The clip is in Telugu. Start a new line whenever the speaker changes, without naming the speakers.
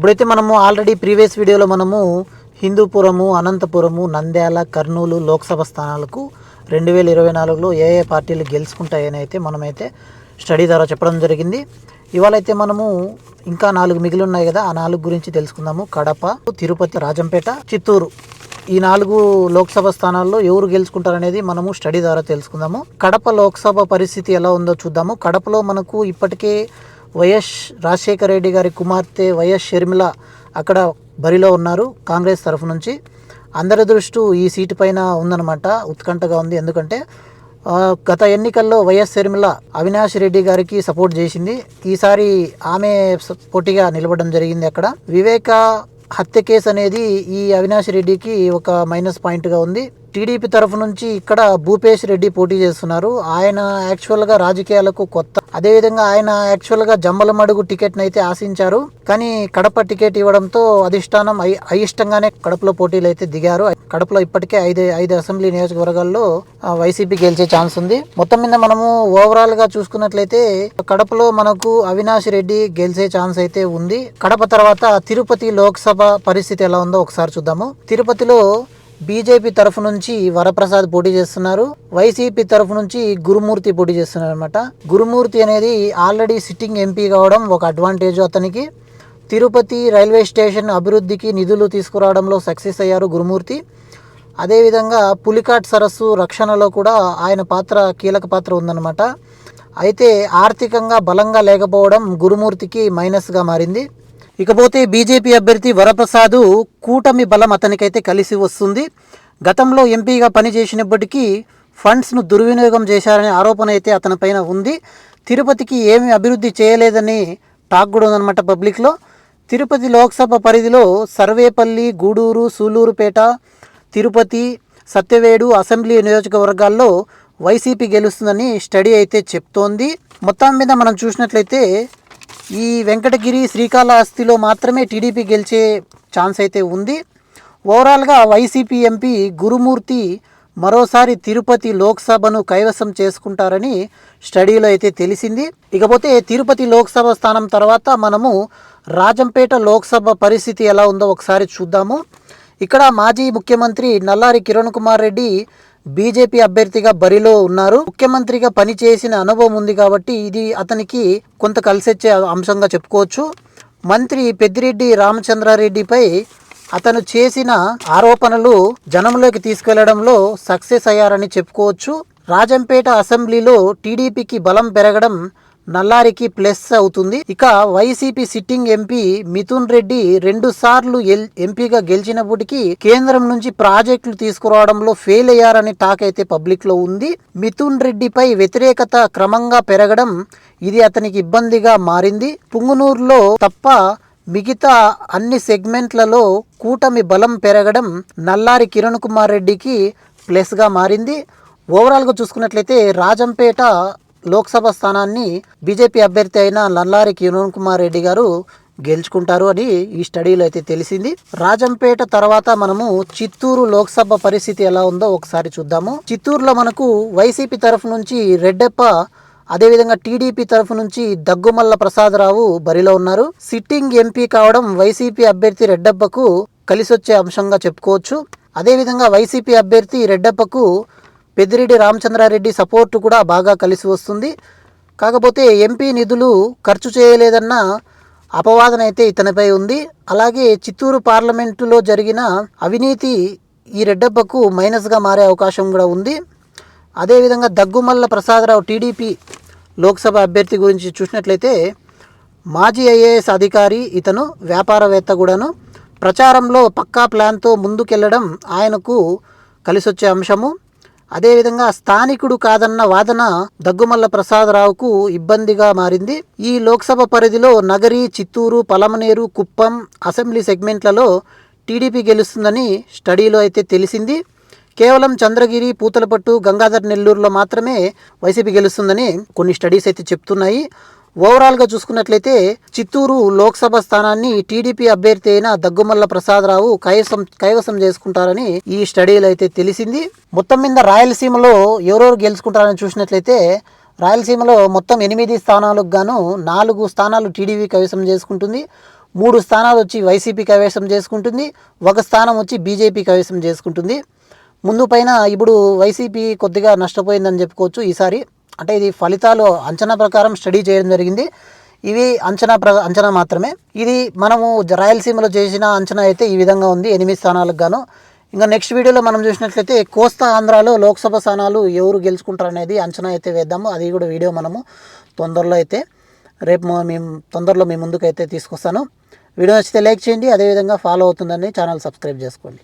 ఇప్పుడైతే మనము ఆల్రెడీ ప్రీవియస్ వీడియోలో మనము హిందూపురము అనంతపురము నంద్యాల కర్నూలు లోక్సభ స్థానాలకు రెండు వేల ఇరవై నాలుగులో ఏ ఏ పార్టీలు గెలుచుకుంటాయని అయితే మనమైతే స్టడీ ద్వారా చెప్పడం జరిగింది. ఇవాళ అయితే మనము ఇంకా నాలుగు మిగిలి ఉన్నాయి కదా ఆ నాలుగు గురించి తెలుసుకుందాము. కడప తిరుపతి రాజంపేట చిత్తూరు. ఈ నాలుగు లోక్సభ స్థానాల్లో ఎవరు గెలుచుకుంటారనేది మనము స్టడీ ద్వారా తెలుసుకుందాము. కడప లోక్సభ పరిస్థితి ఎలా ఉందో చూద్దాము. కడపలో మనకు ఇప్పటికే వైఎస్ రాజశేఖర రెడ్డి గారి కుమార్తె వైఎస్ షర్మిల అక్కడ బరిలో ఉన్నారు కాంగ్రెస్ తరఫు నుంచి. అందరి దృష్టి ఈ సీటు పైన ఉందన్నమాట ఉత్కంఠగా ఉంది. ఎందుకంటే గత ఎన్నికల్లో వైఎస్ షర్మిల అవినాష్ రెడ్డి గారికి సపోర్ట్ చేసింది. ఈసారి ఆమె పోటీగా నిలబడడం జరిగింది అక్కడ. వివేక హత్య కేసు అనేది ఈ అవినాష్ రెడ్డికి ఒక మైనస్ పాయింట్గా ఉంది. టీడీపీ తరఫు నుంచి ఇక్కడ భూపేష్ రెడ్డి పోటీ చేస్తున్నారు. ఆయన యాక్చువల్గా రాజకీయాలకు కొత్త. అదేవిధంగా ఆయన యాక్చువల్గా జమ్మలమడుగు టికెట్ని అయితే ఆశించారు. కానీ కడప టికెట్ ఇవ్వడంతో అధిష్టానం అయిష్టంగానే కడపలో పోటీలు అయితే దిగారు. కడపలో ఇప్పటికే ఐదు ఐదు అసెంబ్లీ నియోజకవర్గాల్లో వైసీపీ గెలిచే ఛాన్స్ ఉంది. మొత్తం మీద మనము ఓవరాల్గా చూసుకున్నట్లయితే కడపలో మనకు అవినాష్ రెడ్డి గెలిచే ఛాన్స్ అయితే ఉంది. కడప తర్వాత తిరుపతి లోక్సభ పరిస్థితి ఎలా ఉందో ఒకసారి చూద్దాము. తిరుపతిలో బీజేపీ తరఫు నుంచి వరప్రసాద్ పోటీ చేస్తున్నారు. వైసీపీ తరఫు నుంచి గురుమూర్తి పోటీ చేస్తున్నారు అనమాట గురుమూర్తి అనేది ఆల్రెడీ సిట్టింగ్ ఎంపీ కావడం ఒక అడ్వాంటేజ్ అతనికి. తిరుపతి రైల్వే స్టేషన్ అభివృద్ధికి నిధులు తీసుకురావడంలో సక్సెస్ అయ్యారు గురుమూర్తి. అదేవిధంగా పులికాట్ సరస్సు రక్షణలో కూడా ఆయన పాత్ర కీలక పాత్ర ఉందన్నమాట. అయితే ఆర్థికంగా బలంగా లేకపోవడం గురుమూర్తికి మైనస్గా మారింది. ఇకపోతే బీజేపీ అభ్యర్థి వరప్రసాద్ కూటమి బలం అతనికైతే కలిసి వస్తుంది. గతంలో ఎంపీగా పనిచేసినప్పటికీ ఫండ్స్ను దుర్వినియోగం చేశారనే ఆరోపణ అయితే అతని పైన ఉంది. తిరుపతికి ఏమి అభివృద్ధి చేయలేదని టాక్ కూడా ఉందన్నమాట పబ్లిక్లో. తిరుపతి లోక్సభ పరిధిలో సర్వేపల్లి గూడూరు సూలూరుపేట తిరుపతి సత్యవేడు అసెంబ్లీ నియోజకవర్గాల్లో వైసీపీ గెలుస్తుందని స్టడీ అయితే చెప్తోంది. మొత్తం మీద మనం చూసినట్లయితే ఈ వెంకటగిరి శ్రీకాళహస్తిలో మాత్రమే టీడీపీ గెలిచే ఛాన్స్ అయితే ఉంది. ఓవరాల్గా వైసీపీ ఎంపీ గురుమూర్తి మరోసారి తిరుపతి లోక్సభను కైవసం చేసుకుంటారని స్టడీలో అయితే తెలిసింది. ఇకపోతే తిరుపతి లోక్సభ స్థానం తర్వాత మనము రాజంపేట లోక్సభ పరిస్థితి ఎలా ఉందో ఒకసారి చూద్దాము. ఇక్కడ మాజీ ముఖ్యమంత్రి నల్లారి కిరణ్ కుమార్ రెడ్డి బీజేపీ అభ్యర్థిగా బరిలో ఉన్నారు. ముఖ్యమంత్రిగా పనిచేసిన అనుభవం ఉంది కాబట్టి ఇది అతనికి కొంత కలిసొచ్చే అంశంగా చెప్పుకోవచ్చు. మంత్రి పెద్దిరెడ్డి రామచంద్రారెడ్డిపై అతను చేసిన ఆరోపణలు జనంలోకి తీసుకెళ్ళడంలో సక్సెస్ అయ్యారని చెప్పుకోవచ్చు. రాజంపేట అసెంబ్లీలో టీడీపీకి బలం పెరగడం నల్లారికి ప్లస్ అవుతుంది. ఇక YCP sitting MP Mithun Reddy రెండు సార్లు ఎల్- ఎంపీగా గెలిచినప్పటికీ కేంద్రం నుంచి ప్రాజెక్టులు తీసుకురావడంలో ఫెయిల్ అయ్యారని టాక్ అయితే పబ్లిక్లో ఉంది. మిథున్ రెడ్డిపై వ్యతిరేకత క్రమంగా పెరగడం ఇది అతనికి ఇబ్బందిగా మారింది. పుంగునూరులో తప్ప మిగతా అన్ని సెగ్మెంట్లలో కూటమి బలం పెరగడం నల్లారి కిరణ్ కుమార్ రెడ్డికి ప్లస్గా మారింది. ఓవరాల్గా చూసుకున్నట్లయితే రాజంపేట లోక్సభ స్థానాన్ని బీజేపీ అభ్యర్థి అయిన లల్లారి కిరణ్ కుమార్ రెడ్డి గారు గెలుచుకుంటారు అని ఈ స్టడీలో అయితే తెలిసింది. రాజంపేట తర్వాత మనము చిత్తూరు లోక్సభ పరిస్థితి ఎలా ఉందో ఒకసారి చూద్దాము. చిత్తూరులో మనకు వైసీపీ తరఫు నుంచి రెడ్డెప్ప అదేవిధంగా టీడీపీ తరఫు నుంచి దగ్గుమల్ల ప్రసాదరావు బరిలో ఉన్నారు. సిట్టింగ్ ఎంపీ కావడం వైసీపీ అభ్యర్థి రెడ్డప్పకు కలిసొచ్చే అంశంగా చెప్పుకోవచ్చు. అదేవిధంగా వైసీపీ అభ్యర్థి రెడ్డప్పకు పెద్దిరెడ్డి రామచంద్రారెడ్డి సపోర్టు కూడా బాగా కలిసి వస్తుంది. కాకపోతే ఎంపీ నిధులు ఖర్చు చేయలేదన్న అపవాదన అయితే ఇతనిపై ఉంది. అలాగే చిత్తూరు పార్లమెంటులో జరిగిన అవినీతి ఈ రెడ్డప్పకు మైనస్గా మారే అవకాశం కూడా ఉంది. అదేవిధంగా దగ్గుమల్ల ప్రసాదరావు టీడీపీ లోక్సభ అభ్యర్థి గురించి చూసినట్లయితే మాజీ ఐఏఎస్ అధికారి ఇతను వ్యాపారవేత్త కూడాను. ప్రచారంలో పక్కా ప్లాన్తో ముందుకెళ్ళడం ఆయనకు కలిసొచ్చే అంశము. అదేవిధంగా స్థానికుడు కాదన్న వాదన దగ్గుమల్ల ప్రసాదరావుకు ఇబ్బందిగా మారింది. ఈ లోక్సభ పరిధిలో నగరి చిత్తూరు పలమనేరు కుప్పం అసెంబ్లీ సెగ్మెంట్లలో టీడీపీ గెలుస్తుందని స్టడీలో అయితే తెలిసింది. కేవలం చంద్రగిరి పూతలపట్టు గంగాధర్ నెల్లూరులో మాత్రమే వైసీపీ గెలుస్తుందని కొన్ని స్టడీస్ అయితే చెప్తున్నాయి. ఓవరాల్గా చూసుకున్నట్లయితే చిత్తూరు లోక్సభ స్థానాన్ని టీడీపీ అభ్యర్థి అయిన దగ్గుమల్ల ప్రసాదరావు కైవసం కైవసం చేసుకుంటారని ఈ స్టడీలో అయితే తెలిసింది. మొత్తం మీద రాయలసీమలో ఎవరెవరు గెలుచుకుంటారని చూసినట్లయితే రాయలసీమలో మొత్తం ఎనిమిది స్థానాలకు గాను నాలుగు స్థానాలు టీడీపీ కైవసం చేసుకుంటుంది. మూడు స్థానాలు వచ్చి వైసీపీ కైవసం చేసుకుంటుంది. ఒక స్థానం వచ్చి బీజేపీ కైవసం చేసుకుంటుంది. ముందు పైన ఇప్పుడు వైసీపీ కొద్దిగా నష్టపోయిందని చెప్పుకోవచ్చు ఈసారి. అంటే ఇది ఫలితాలు అంచనా ప్రకారం స్టడీ చేయడం జరిగింది. ఇవి అంచనా ప్ర అంచనా మాత్రమే. ఇది మనము రాయలసీమలో చేసిన అంచనా అయితే ఈ విధంగా ఉంది. ఎనిమిది స్థానాలకు గాను. ఇంకా నెక్స్ట్ వీడియోలో మనం చూసినట్లయితే కోస్తా ఆంధ్రాలో లోక్సభ స్థానాలు ఎవరు గెలుచుకుంటారు అనేది అంచనా అయితే వేద్దాము. అది కూడా వీడియో మనము తొందరలో అయితే రేపు మేము తొందరలో మీ ముందుకు అయితే తీసుకొస్తాను. వీడియో నచ్చితే లైక్ చేయండి. అదేవిధంగా ఫాలో అవుతుందని ఛానల్ సబ్స్క్రైబ్ చేసుకోండి.